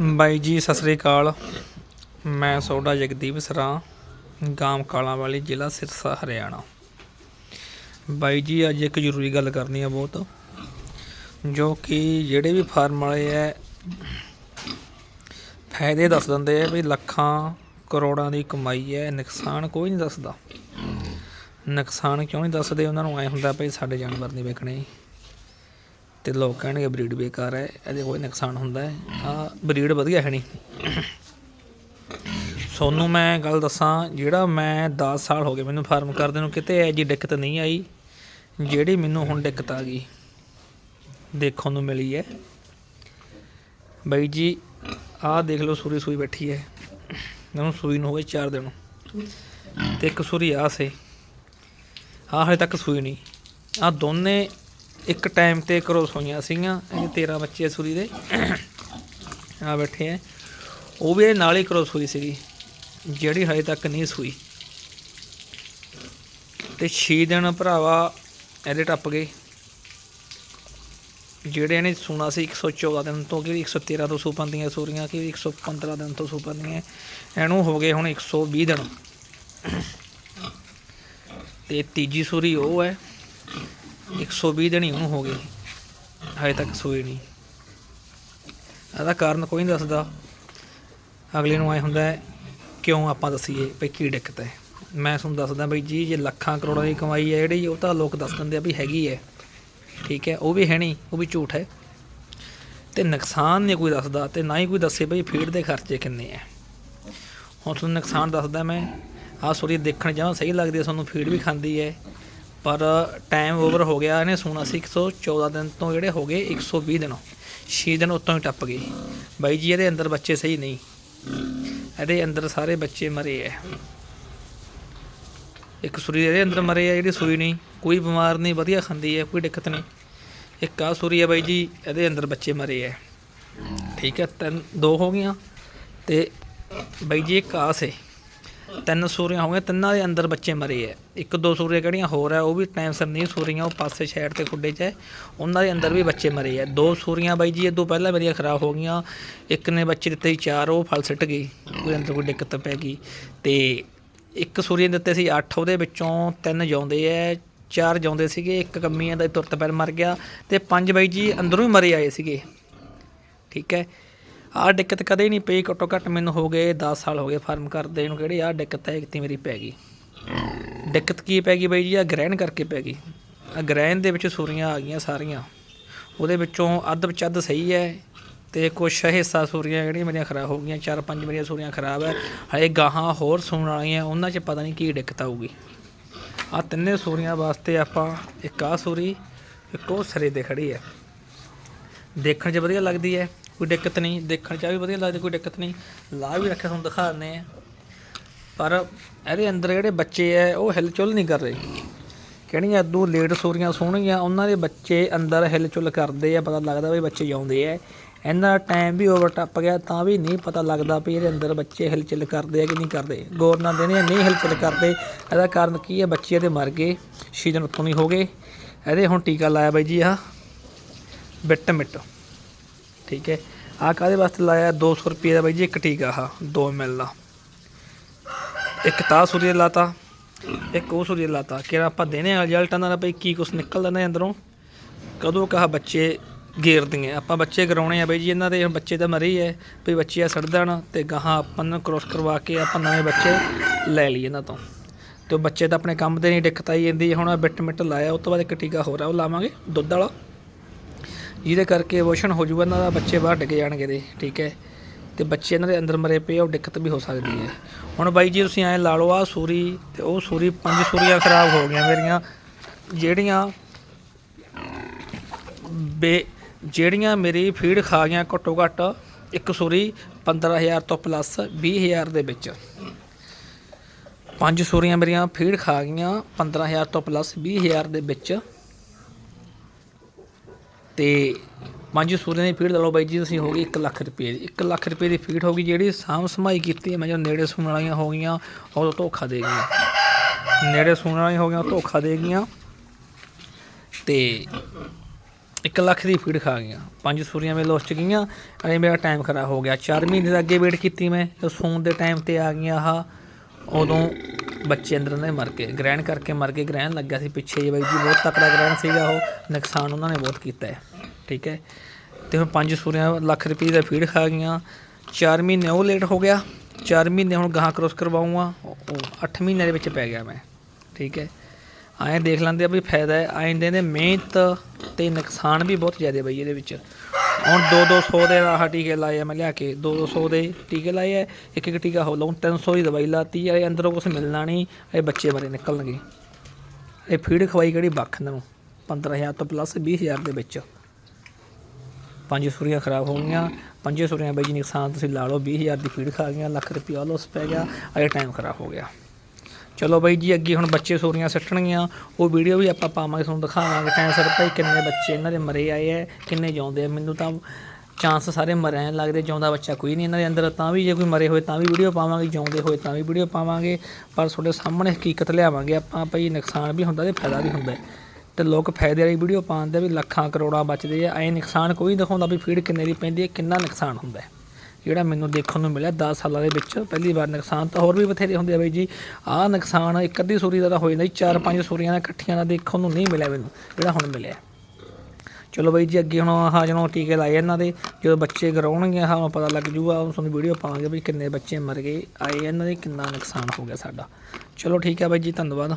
ਬਾਈ ਜੀ, ਸਤਿ ਸ੍ਰੀ ਅਕਾਲ। ਮੈਂ ਸੋਡਾ ਜਗਦੀਪ ਸਰਾ, ਗਾਮ ਕਾਲਾਂ ਵਾਲੀ ਜ਼ਿਲ੍ਹਾ ਸਿਰਸਾ, ਹਰਿਆਣਾ। ਬਾਈ ਜੀ, ਅੱਜ ਇੱਕ ਜ਼ਰੂਰੀ ਗੱਲ ਕਰਨੀ ਆ ਬਹੁਤ, ਜੋ ਕਿ ਜਿਹੜੇ ਵੀ ਫਾਰਮ ਵਾਲੇ ਐ ਫਾਇਦੇ ਦੱਸ ਦਿੰਦੇ ਆ ਵੀ ਲੱਖਾਂ ਕਰੋੜਾਂ ਦੀ ਕਮਾਈ ਹੈ ਨੁਕਸਾਨ ਕੋਈ ਨਹੀਂ ਦੱਸਦਾ। ਨੁਕਸਾਨ ਕਿਉਂ ਨਹੀਂ ਦੱਸਦੇ? ਉਹਨਾਂ ਨੂੰ ਐ ਹੁੰਦਾ ਭਈ ਸਾਡੇ ਜਾਨਵਰ ਨਹੀਂ ਵਿਕਣੇ। ਤੇ ਲੋਕ ਕਹਿਣਗੇ ਬਰੀਡ ਬੇਕਾਰ ਹੈ, ਇਹਦੇ ਕੋਈ ਨੁਕਸਾਨ ਹੁੰਦਾ ਹੈ। ਆ ਬਰੀਡ ਵਧੀਆ ਹੈ ਨਹੀਂ। ਸੋਨੂੰ ਮੈਂ ਗੱਲ ਦੱਸਾਂ, ਜਿਹੜਾ ਮੈਂ 10 ਸਾਲ ਹੋ ਗਏ ਮੈਨੂੰ ਫਾਰਮ ਕਰਦੇ ਨੂੰ, ਕਿਤੇ ਐ ਜੀ ਦਿੱਕਤ ਨਹੀਂ ਆਈ, ਜਿਹੜੀ ਮੈਨੂੰ ਹੁਣ ਦਿੱਕਤ ਆ ਗਈ। ਦੇਖਣ ਨੂੰ ਮਿਲੀ ਹੈ। ਬਾਈ ਜੀ, ਆਹ ਦੇਖ ਲਓ ਸੂਰੀ ਸੂਈ ਬੈਠੀ ਹੈ। ਇਹਨੂੰ ਸੂਈ ਨੂੰ ਹੋ ਗਏ 4 ਦਿਨ। ਤੇ ਇੱਕ ਸੂਰੀ ਆ ਸੇ ਆਹ ਹਲੇ ਤੱਕ ਸੂਈ ਨਹੀਂ। ਆ ਦੋਨੇ ਇੱਕ ਟਾਈਮ ਤੇ ਕਰੋਸ ਹੋਈਆਂ ਸੀਗੀਆਂ, ਇਹ 13 ਬੱਚੇ ਸੂਰੀ ਦੇ। ਆ ਬੈਠੇ ਆ। ਉਹ ਵੀ ਇਹ ਨਾਲ ਹੀ ਕਰੋਸ ਹੋਈ ਸੀਗੀ, ਜਿਹੜੀ ਹਜੇ ਤੱਕ ਨਹੀਂ ਸੂਈ। ਤੇ 6 ਦਿਨ ਭਰਾਵਾ ਇਹਦੇ ਟੱਪ ਗਏ। ਜਿਹੜੇ ਇਹਨੇ ਸੁਣਾ ਸੀ 114 ਦਿਨ ਤੋਂ ਕਿ 113 ਤੋਂ ਸੂ ਪੰਦੀਆਂ ਸੂਰੀਆਂ, ਕਿ 115 ਦਿਨ ਤੋਂ ਸੂ ਪੰਦੀਆਂ। ਇਹਨੂੰ ਹੋ ਗਏ ਹੁਣ 120 ਦਿਨ। ਤੇ ਤੀਜੀ ਸੂਰੀ ਉਹ ਹੈ। 120 ਦਿਨ ਹੀ ਉਹਨੂੰ ਹੋ ਗਏ। ਹਜੇ ਤੱਕ ਸੋਈ ਨਹੀਂ। ਇਹਦਾ ਕਾਰਨ ਕੋਈ ਨਹੀਂ ਦੱਸਦਾ। ਅਗਲੇ ਨੂੰ ਆਏ ਹੁੰਦਾ ਹੈ, ਕਿਉਂ ਆਪਾਂ ਦਸੀਏ ਭਈ ਕੀ ਦਿੱਕਤ ਹੈ। ਮੈਂ ਤੁਹਾਨੂੰ ਦੱਸਦਾ ਬਈ ਜੀ, ਜੇ ਲੱਖਾਂ ਕਰੋੜਾਂ ਦੀ ਕਮਾਈ ਹੈ ਜਿਹੜੀ, ਉਹ ਤਾਂ ਲੋਕ ਦੱਸ ਦਿੰਦੇ ਆ ਵੀ ਹੈਗੀ ਹੈ। ਠੀਕ ਹੈ, ਉਹ ਵੀ ਹੈ ਨਹੀਂ, ਉਹ ਵੀ ਝੂਠ ਹੈ। ਤੇ ਨੁਕਸਾਨ ਨਹੀਂ ਕੋਈ ਦੱਸਦਾ ਤੇ ਨਾ ਹੀ ਕੋਈ ਦੱਸੇ ਬਈ ਫੀਡ ਦੇ ਖਰਚੇ ਕਿੰਨੇ ਆ ਹੁਣ ਤੁਹਾਨੂੰ ਨੁਕਸਾਨ ਦੱਸਦਾ ਮੈਂ, ਆਹ ਸੋਰੀ ਦੇਖਣ ਜਾਵਾਂ ਸਹੀ ਲੱਗਦੀ ਹੈ, ਤੁਹਾਨੂੰ ਫੀਡ ਵੀ ਖਾਂਦੀ ਹੈ। ਪਰ ਟਾਈਮ ਓਵਰ ਹੋ ਗਿਆ ਇਹਨੇ ਸੁਣਾ ਸੀ 114 ਦਿਨ ਤੋਂ ਜਿਹੜੇ ਹੋ ਗਏ 120 ਦਿਨ 6 ਦਿਨ ਉਤੋਂ ਹੀ ਟੱਪ ਗਏ। ਬਾਈ ਜੀ, ਇਹਦੇ ਅੰਦਰ ਬੱਚੇ ਸਹੀ ਨਹੀਂ? ਇਹਦੇ ਅੰਦਰ ਸਾਰੇ ਬੱਚੇ ਮਰੇ ਐ। ਇੱਕ ਸੂਰੀ ਇਹਦੇ ਅੰਦਰ ਮਰੇ ਆ, ਜਿਹੜੀ ਸੂਈ ਨਹੀਂ। ਕੋਈ ਬਿਮਾਰ ਨਹੀਂ, ਵਧੀਆ ਖਾਂਦੀ ਹੈ ਕੋਈ ਦਿੱਕਤ ਨਹੀਂ। ਇੱਕ ਆ ਸੂਰੀ ਹੈ ਬਾਈ ਜੀ, ਇਹਦੇ ਅੰਦਰ ਬੱਚੇ ਮਰੇ ਐ। ਠੀਕ ਹੈ ਤਿੰਨ ਦੋ ਹੋ ਗਈਆਂ ਤੇ ਬਾਈ ਜੀ, ਇੱਕ ਆਸ ਹੈ ਤਿੰਨ ਸੂਰੀਆਂ ਹੋ ਗਈਆਂ, ਤਿੰਨਾਂ ਦੇ ਅੰਦਰ ਬੱਚੇ ਮਰੇ ਐ। ਇੱਕ ਦੋ ਸੂਰੀਆਂ ਕਿਹੜੀਆਂ ਹੋਰ ਐ, ਉਹ ਵੀ ਟਾਈਮ ਸਿਰ ਨਹੀਂ ਸੂਰੀਆਂ ਉਹ ਪਾਸੇ ਸਾਈਡ ਤੇ ਖੁੱਡੇ 'ਚ ਐ। ਉਹਨਾਂ ਦੇ ਅੰਦਰ ਵੀ ਬੱਚੇ ਮਰੇ ਐ। ਦੋ ਸੂਰੀਆਂ ਬਾਈ ਜੀ, ਇਹ ਤੋਂ ਪਹਿਲਾਂ ਮੇਰੀਆਂ ਖਰਾਬ ਹੋ ਗਈਆਂ। ਇੱਕ ਨੇ ਬੱਚੇ ਦਿੱਤੇ ਸੀ ਚਾਰ, ਉਹ ਫਲ ਸਿੱਟ ਗਈ। ਉਹਦੇ ਅੰਦਰ ਕੋਈ ਦਿੱਕਤ ਪੈ ਗਈ। ਤੇ ਇੱਕ ਸੂਰੀਆਂ ਦਿੱਤੇ ਸੀ 8 ਉਹਦੇ ਵਿੱਚੋਂ ਤਿੰਨ ਜਾਉਂਦੇ ਐ, ਚਾਰ ਜਾਉਂਦੇ ਸੀਗੇ, ਇੱਕ ਕੰਮੀਆਂ ਦਾ ਤੁਰਤ ਪੈਰ ਮਰ ਗਿਆ। ਤੇ ਪੰਜ ਬਾਈ ਜੀ ਅੰਦਰੋਂ ਹੀ ਮਰੇ ਆਏ ਸੀਗੇ। ਠੀਕ ਹੈ ਆਹ ਦਿੱਕਤ ਕਦੇ ਨਹੀਂ ਪਈ, ਘੱਟੋ ਘੱਟ ਮੈਨੂੰ ਹੋ ਗਏ 10 ਸਾਲ ਹੋ ਗਏ ਫਾਰਮ ਕਰਦੇ ਨੂੰ, ਕਿਹੜੀ ਆਹ ਦਿੱਕਤ ਹੈ ਕਿਤੇ ਮੇਰੀ ਪੈ ਗਈ। ਦਿੱਕਤ ਕੀ ਪੈ ਗਈ ਬਾਈ ਜੀ? ਆ ਗ੍ਰਹਿਣ ਕਰਕੇ ਪੈ ਗਈ। ਆ ਗ੍ਰਹਿਣ ਦੇ ਵਿੱਚ ਸੂਰੀਆਂ ਆ ਗਈਆਂ ਸਾਰੀਆਂ। ਉਹਦੇ ਵਿੱਚੋਂ ਅੱਧ ਵਿੱਚ ਅੱਧ ਸਹੀ ਹੈ ਤੇ ਕੁਛ ਹਿੱਸਾ ਸੂਰੀਆਂ ਜਿਹੜੀਆਂ ਮੇਰੀਆਂ ਖਰਾਬ ਹੋ ਗਈਆਂ, ਚਾਰ ਪੰਜ ਮੇਰੀਆਂ ਸੂਰੀਆਂ ਖਰਾਬ ਹੈ। ਹਲੇ ਗਾਹਾਂ ਹੋਰ ਸੂਣ ਵਾਲੀਆਂ, ਉਹਨਾਂ 'ਚ ਪਤਾ ਨਹੀਂ ਕੀ ਦਿੱਕਤ ਆਊਗੀ। ਆ ਤਿੰਨੇ ਸੂਰੀਆਂ ਵਾਸਤੇ ਆਪਾਂ ਇੱਕ ਆ ਸੂਰੀ, ਇੱਕ ਉਹ ਸਰੇ ਦੇ ਖੜੀ ਹੈ। ਦੇਖਣ 'ਚ ਵਧੀਆ ਲੱਗਦੀ ਹੈ। ਕੋਈ ਦਿੱਕਤ ਨਹੀਂ, ਦੇਖਣ 'ਚ ਆ ਵੀ ਵਧੀਆ ਲੱਗਦੀ, ਕੋਈ ਦਿੱਕਤ ਨਹੀਂ। ਲਾ ਵੀ ਰੱਖਿਆ, ਤੁਹਾਨੂੰ ਦਿਖਾ ਦਿੰਦੇ ਆ ਪਰ ਇਹਦੇ ਅੰਦਰ ਜਿਹੜੇ ਬੱਚੇ ਐ, ਉਹ ਹਿਲਚੁਲ ਨਹੀਂ ਕਰ ਰਹੇ। ਕਿਹੜੀਆਂ ਅੱਦੂ ਲੇਟ ਸੋਰੀਆਂ ਸੋਹਣੀਆਂ ਉਹਨਾਂ ਦੇ ਬੱਚੇ ਅੰਦਰ ਹਿਲਚੁਲ ਕਰਦੇ ਆ, ਪਤਾ ਲੱਗਦਾ ਵੀ ਬੱਚੇ ਜਾਉਂਦੇ ਐ। ਇਹਨਾਂ ਟਾਈਮ ਵੀ ਓਵਰ ਟੱਪ ਗਿਆ, ਤਾਂ ਵੀ ਨਹੀਂ ਪਤਾ ਲੱਗਦਾ ਵੀ ਇਹਦੇ ਅੰਦਰ ਬੱਚੇ ਹਿਲਚੁਲ ਕਰਦੇ ਆ ਕਿ ਨਹੀਂ ਕਰਦੇ। ਗੌਰ ਨਾਲ ਦੇਣੇ ਨਹੀਂ ਹਿਲਚੁਲ ਕਰਦੇ। ਇਹਦਾ ਕਾਰਨ ਕੀ ਹੈ ਬੱਚੇ ਇਹਦੇ ਮਰ ਗਏ ਸੀਜ਼ਨ ਉੱਤੋਂ ਨਹੀਂ ਹੋ ਗਏ। ਇਹਦੇ ਹੁਣ ਟੀਕਾ ਲਾਇਆ ਬਾਈ ਜੀ ਆਹ, ਬਿੱਟ ਮਿੱਟ। ਠੀਕ ਹੈ। ਆਹ ਕਾਦੇ ਵਾਸਤੇ ਲਾਇਆ? 200 ਰੁਪਏ ਦਾ ਬਾਈ ਜੀ, ਇੱਕ ਟੀਕਾ ਆਹ 2 ml ਦਾ। ਇੱਕ ਤਾਂ ਸੂਰੀ ਲਾਤਾ, ਇੱਕ ਉਹ ਸੂਰਜ ਲਾਤਾ। ਕਿ ਆਪਾਂ ਦੇਣੇ ਆ ਰਿਜ਼ਲਟਾਂ ਦਾ ਬਈ, ਕੀ ਕੁਛ ਨਿਕਲਦਾ ਨਾ ਅੰਦਰੋਂ? ਕਦੋਂ ਕਹਾ ਬੱਚੇ ਗੇਰਦੀਆਂ? ਆਪਾਂ ਬੱਚੇ ਕਰਾਉਣੇ ਆ ਬਾਈ ਜੀ, ਇਹਨਾਂ ਦੇ ਬੱਚੇ ਤਾਂ ਮਰੇ ਹੀ ਐ ਭਈ ਬੱਚੇ ਆ ਸੜ ਦੇਣ ਤੇ ਗਾਹਾਂ ਆਪਾਂ ਨੂੰ ਕ੍ਰੋਸ ਕਰਵਾ ਕੇ ਆਪਾਂ ਨਵੇਂ ਬੱਚੇ ਲੈ ਲਈਏ ਇਹਨਾਂ ਤੋਂ। ਤੇ ਬੱਚੇ ਤਾਂ ਆਪਣੇ ਕੰਮ ਤੇ ਨਹੀਂ ਦਿੱਕਤ ਆਈ ਜਾਂਦੀ, ਹੁਣ ਬਿੱਟ ਮਿੱਟ ਲਾਇਆ ਉਸ ਤੋਂ ਬਾਅਦ ਇੱਕ ਟੀਕਾ ਹੋਰ ਆ, ਉਹ ਲਾਵਾਂਗੇ, ਦੁੱਧ ਵਾਲਾ। ਜਿਹਦੇ ਕਰਕੇ ਅਬੋਰਸ਼ਨ ਹੋ ਜਾਊਗਾ ਇਹਨਾਂ ਦਾ ਬੱਚੇ ਬਾਹਰ ਡਿੱਗ ਜਾਣਗੇ ਦੇ, ਠੀਕ ਹੈ। ਤੇ ਬੱਚੇ ਇਹਨਾਂ ਦੇ ਅੰਦਰ ਮਰੇ ਪਏ ਉਹ ਦਿੱਕਤ ਵੀ ਹੋ ਸਕਦੀ ਹੈ। ਹੁਣ ਬਾਈ ਜੀ, ਤੁਸੀਂ ਐਂ ਲਾ ਲਓ ਆ ਸੂਰੀ, ਤੇ ਉਹ ਸੂਰੀ, ਪੰਜ ਸੂਰੀਆਂ ਖਰਾਬ ਹੋ ਗਈਆਂ ਮੇਰੀਆਂ, ਜਿਹੜੀਆਂ ਬੇ, ਜਿਹੜੀਆਂ ਮੇਰੀ ਫੀਡ ਖਾ ਗਈਆਂ ਘੱਟੋ ਘੱਟ ਇੱਕ ਸੂਰੀ 15000 ਤੋਂ ਪਲੱਸ 20000 ਦੇ ਵਿੱਚ। ਪੰਜ ਸੂਰੀਆਂ ਮੇਰੀਆਂ ਫੀਡ ਖਾ ਗਈਆਂ 15000 ਤੋਂ ਪਲੱਸ 20000 ਦੇ ਵਿੱਚ। ਤੇ ਪੰਜ ਸੂਰਿਆਂ ਦੀ ਫੀਡ ਲਾ ਲਓ ਬਾਈ ਜੀ, ਤੁਸੀਂ ਹੋ ਗਈ 1 ਲੱਖ ਰੁਪਏ ਦੀ। 1 ਲੱਖ ਰੁਪਏ ਦੀ ਫੀਡ ਹੋ ਗਈ ਜਿਹੜੀ ਸਾਂਭ ਸਮਾਈ ਕੀਤੀ ਮੈਂ ਜੋ ਨੇੜੇ ਸੁਣਨ ਵਾਲੀਆਂ ਹੋ ਗਈਆਂ, ਉਹ ਧੋਖਾ ਦੇ ਗਈਆਂ। ਨੇੜੇ ਸੁਣਨ ਵਾਲੀਆਂ ਹੋ ਗਈਆਂ, ਉਹ ਧੋਖਾ ਦੇ ਗਈਆਂ ਤੇ 1 ਲੱਖ ਦੀ ਫੀਡ ਖਾ ਗਈਆਂ। ਪੰਜ ਸੂਰੀਆਂ ਮੇਰੇ ਲੋਸ ਚ ਗਈਆਂ, ਅਰੇ ਮੇਰਾ ਟਾਈਮ ਖਰਾਬ ਹੋ ਗਿਆ। 4 ਮਹੀਨੇ ਦਾ ਅੱਗੇ ਵੇਟ ਕੀਤੀ ਮੈਂ ਜਦੋਂ ਸੂਣ ਦੇ ਟਾਈਮ ਤੇ ਆ ਗਈਆਂ ਆਹ। ਉਦੋਂ ਬੱਚੇ ਅੰਦਰ ਨੇ ਮਰ ਕੇ ਗ੍ਰਹਿਣ ਕਰਕੇ ਮਰ ਗਏ। ਗ੍ਰਹਿਣ ਲੱਗਿਆ ਸੀ ਪਿੱਛੇ ਜੀ ਬਾਈ ਜੀ, ਬਹੁਤ ਤਕੜਾ ਗ੍ਰਹਿਣ ਸੀਗਾ ਉਹ। ਨੁਕਸਾਨ ਉਹਨਾਂ ਨੇ ਬਹੁਤ ਕੀਤਾ ਹੈ। ਠੀਕ ਹੈ। ਤੇ ਹੁਣ ਪੰਜ ਸੂਰਿਆਂ ਲੱਖ ਰੁਪਏ ਦਾ ਫੀਡ ਖਾ ਗਈਆਂ। 4 ਮਹੀਨੇ ਉਹ ਲੇਟ ਹੋ ਗਿਆ। 4 ਮਹੀਨੇ ਹੁਣ ਗਾਹਾਂ ਕ੍ਰੋਸ ਕਰਵਾਉਂਗਾ। 8 ਮਹੀਨੇ ਦੇ ਵਿੱਚ ਪੈ ਗਿਆ ਮੈਂ। ਠੀਕ ਹੈ। ਐਂ ਦੇਖ ਲੈਂਦੇ ਆ ਵੀ ਫਾਇਦਾ ਹੈ। ਆਇੰਦੇ ਦੇ ਮਿਹਨਤ ਤੇ ਨੁਕਸਾਨ ਵੀ ਬਹੁਤ ਜ਼ਿਆਦਾ ਬਈ ਇਹਦੇ ਵਿੱਚ। ਹੁਣ 2-200 ਦੇ ਆਹ ਟੀਕੇ ਲਾਏ ਆ ਮੈਂ ਲਿਆ ਕੇ। 2-200 ਦੇ ਟੀਕੇ ਲਾਏ ਆ। ਇੱਕ ਇੱਕ ਟੀਕਾ ਹੋ ਲਾਉਂ। 300 ਦੀ ਦਵਾਈ ਲਾਤੀ ਆ। ਇਹ ਅੰਦਰੋਂ ਕੁਝ ਮਿਲਣਾ ਨਹੀਂ। ਇਹ ਬੱਚੇ ਬਾਰੇ ਨਿਕਲਣਗੇ। ਇਹ ਫੀਡ ਖਵਾਈ ਕਿਹੜੀ ਬੱਖ ਨੂੰ? 15000 ਤੋਂ ਪਲੱਸ 20000 ਦੇ ਵਿੱਚ। ਪੰਜ ਸੂਰੀਆਂ ਖਰਾਬ ਹੋ ਗਈਆਂ। ਪੰਜੇ ਸੂਰੀਆਂ ਬਾਈ ਜੀ ਨੁਕਸਾਨ ਤੁਸੀਂ ਲਾ ਲਓ 20000 ਦੀ ਫੀਡ ਖਾ ਗਈਆਂ, ਲੱਖ ਰੁਪਿਆ ਲੋਸ ਪੈ ਗਿਆ, ਅਜੇ ਟਾਈਮ ਖਰਾਬ ਹੋ ਗਿਆ। ਚਲੋ ਬਾਈ ਜੀ, ਅੱਗੇ ਹੁਣ ਬੱਚੇ ਸੂਰੀਆਂ ਸੱਟਣਗੀਆਂ, ਉਹ ਵੀਡੀਓ ਵੀ ਆਪਾਂ ਪਾਵਾਂਗੇ, ਤੁਹਾਨੂੰ ਦਿਖਾਵਾਂਗੇ ਟਾਈਮ ਸਰ ਭਾਈ ਕਿੰਨੇ ਬੱਚੇ ਇਹਨਾਂ ਦੇ ਮਰੇ ਆਏ ਐ, ਕਿੰਨੇ ਜਿਉਂਦੇ ਆ। ਮੈਨੂੰ ਤਾਂ ਚਾਂਸ ਸਾਰੇ ਮਰੇ ਐਂ ਲੱਗਦੇ, ਜਿਉਂਦਾ ਬੱਚਾ ਕੋਈ ਨਹੀਂ ਇਹਨਾਂ ਦੇ ਅੰਦਰ, ਤਾਂ ਵੀ ਜੇ ਕੋਈ ਮਰੇ ਹੋਏ ਤਾਂ ਵੀ ਵੀਡੀਓ ਪਾਵਾਂਗੇ, ਜਿਉਂਦੇ ਹੋਏ ਤਾਂ ਵੀ ਵੀਡੀਓ ਪਾਵਾਂਗੇ, ਪਰ ਤੁਹਾਡੇ ਸਾਹਮਣੇ ਹਕੀਕਤ ਲਿਆਵਾਂਗੇ ਆਪਾਂ, ਭਾਈ ਨੁਕਸਾਨ ਵੀ ਹੁੰਦਾ ਤੇ ਫਾਇਦਾ ਵੀ ਹੁੰਦਾ ਤੇ ਲੋਕ ਫਾਇਦੇ ਵਾਲੀ ਵੀਡੀਓ ਪਾਉਂਦੇ ਵੀ ਲੱਖਾਂ ਕਰੋੜਾਂ ਬਚਦੇ ਆ। ਐ ਨੁਕਸਾਨ ਕੋਈ ਦਿਖਾਉਂਦਾ ਵੀ ਫੀਡ ਕਿੰਨੇ ਦੀ ਪੈਂਦੀ ਹੈ, ਕਿੰਨਾ ਨੁਕਸਾਨ ਹੁੰਦਾ ਹੈ। ਜਿਹੜਾ ਮੈਨੂੰ ਦੇਖਣ ਨੂੰ ਮਿਲਿਆ 10 ਸਾਲਾਂ ਦੇ ਵਿੱਚ ਪਹਿਲੀ ਵਾਰ ਨੁਕਸਾਨ ਤਾਂ ਹੋਰ ਵੀ ਬਥੇਰੇ ਹੁੰਦੇ ਆ ਬਾਈ ਜੀ। ਆਹ ਨੁਕਸਾਨ ਇੱਕ ਅੱਧੀ ਸੂਰੀ ਦਾ ਤਾਂ ਹੋ ਜਾਂਦਾ ਜੀ, ਚਾਰ ਪੰਜ ਸੂਰੀਆਂ ਦਾ ਇਕੱਠੀਆਂ ਦਾ ਦੇਖਣ ਨੂੰ ਨਹੀਂ ਮਿਲਿਆ ਮੈਨੂੰ, ਜਿਹੜਾ ਹੁਣ ਮਿਲਿਆ। ਚਲੋ ਬਾਈ ਜੀ, ਅੱਗੇ ਹੁਣ ਆਹ ਜਦੋਂ ਟੀਕੇ ਲਾਏ ਇਹਨਾਂ ਦੇ, ਜਦੋਂ ਬੱਚੇ ਗਰਾਉਣਗੇ, ਆਹ ਪਤਾ ਲੱਗ ਜੂਗਾ ਉਹ ਤੁਹਾਨੂੰ ਵੀਡੀਓ ਪਾਵਾਂਗੇ ਵੀ ਕਿੰਨੇ ਬੱਚੇ ਮਰ ਗਏ, ਆਏ ਇਹਨਾਂ ਦੇ ਕਿੰਨਾ ਨੁਕਸਾਨ ਹੋ ਗਿਆ ਸਾਡਾ। ਚਲੋ ਠੀਕ ਹੈ ਬਾਈ ਜੀ, ਧੰਨਵਾਦ।